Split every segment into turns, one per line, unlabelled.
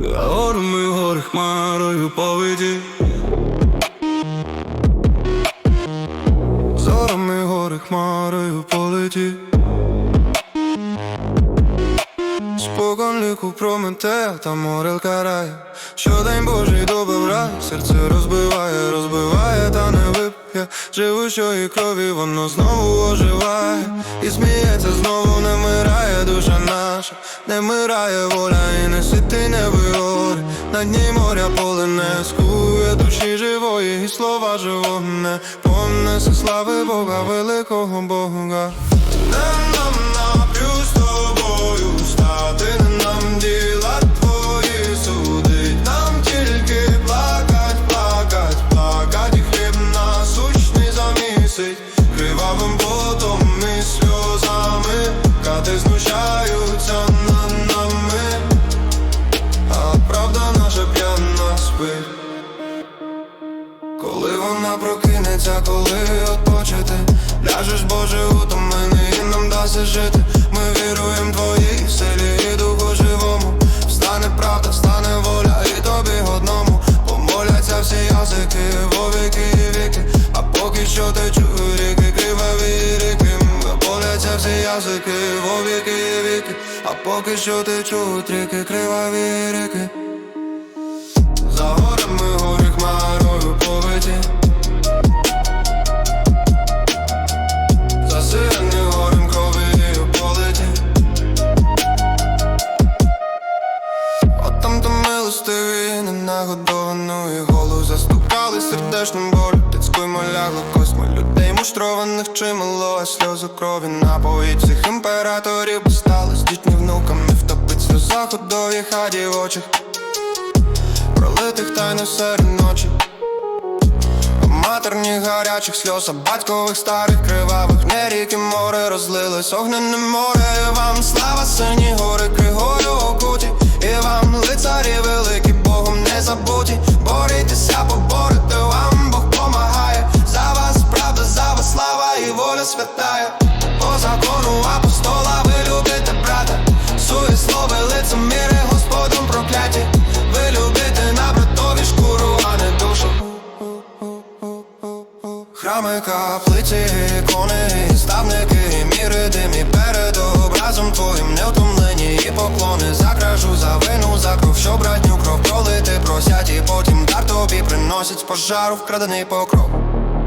Горами гори хмарою повиді Зорами гори хмарою полеті Спокон ліку прометея та морел карає Щодень Божий добавляє, серце розбиває, розбиває, та не вип'є. Живущої крові воно знову оживає не вмирає воля і не сити, не вигори На дні моря поле не скує душі живої, і слова живого не понесе слави Бога, великого Бога. Не нам нап'ю з тобою стати, нам діла твої судить, нам тільки плакать, плакать, плакать, і хліб насущний замісить, вона прокинеться, коли отпочити Ляжеш, Боже, утомлений і нам дасть жити. Ми віруємо твоїй силі і духу живому. Встане правда, встане воля і тобі одному. Помоляться всі язики во віки і віки. А поки що течуть ріки, криваві ріки. Помоляться всі язики во віки і віки. А поки що течуть ріки, криваві ріки то милостиві, ненагодовану і голу Застукали сердечним болю, людською молягло косьми Людей муштрованих чимало, а сльози крові напоїть Всіх імператорів. Постали з дітьми внуками Втопить сльоза худої хаді в очах. Пролитих тайно серед ночі. Матерних гарячих сльоз, а батькових старих кривавих Не ріки море розлилось, огненне море вам слава сині гори, кригою забуті Борітеся, поборете вам, Бог помагає За вас правда, за вас слава і воля святая По закону апостола ви любите брата Суєслови лицеміри, Господом прокляті Ви любите на братові шкуру, а не душу Храми, каплиці, ікони, ставники, міри, димі перед образом твоїм невтомлені і поклони за кражу, за вину, за кров, що братню кров пролити просять, і потім дар тобі приносять з пожару вкрадений покров.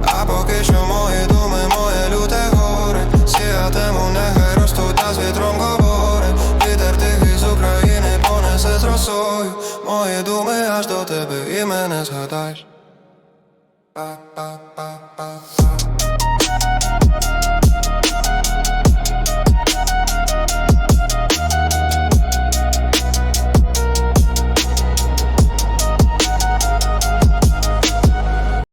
А поки що мої думи, моє люте горе, сіятиму, нехай ростуть та з вітром говори. Вітер тихий з України понесе з росою, мої думи аж до тебе і мене згадаєш. Па-па-па-па-па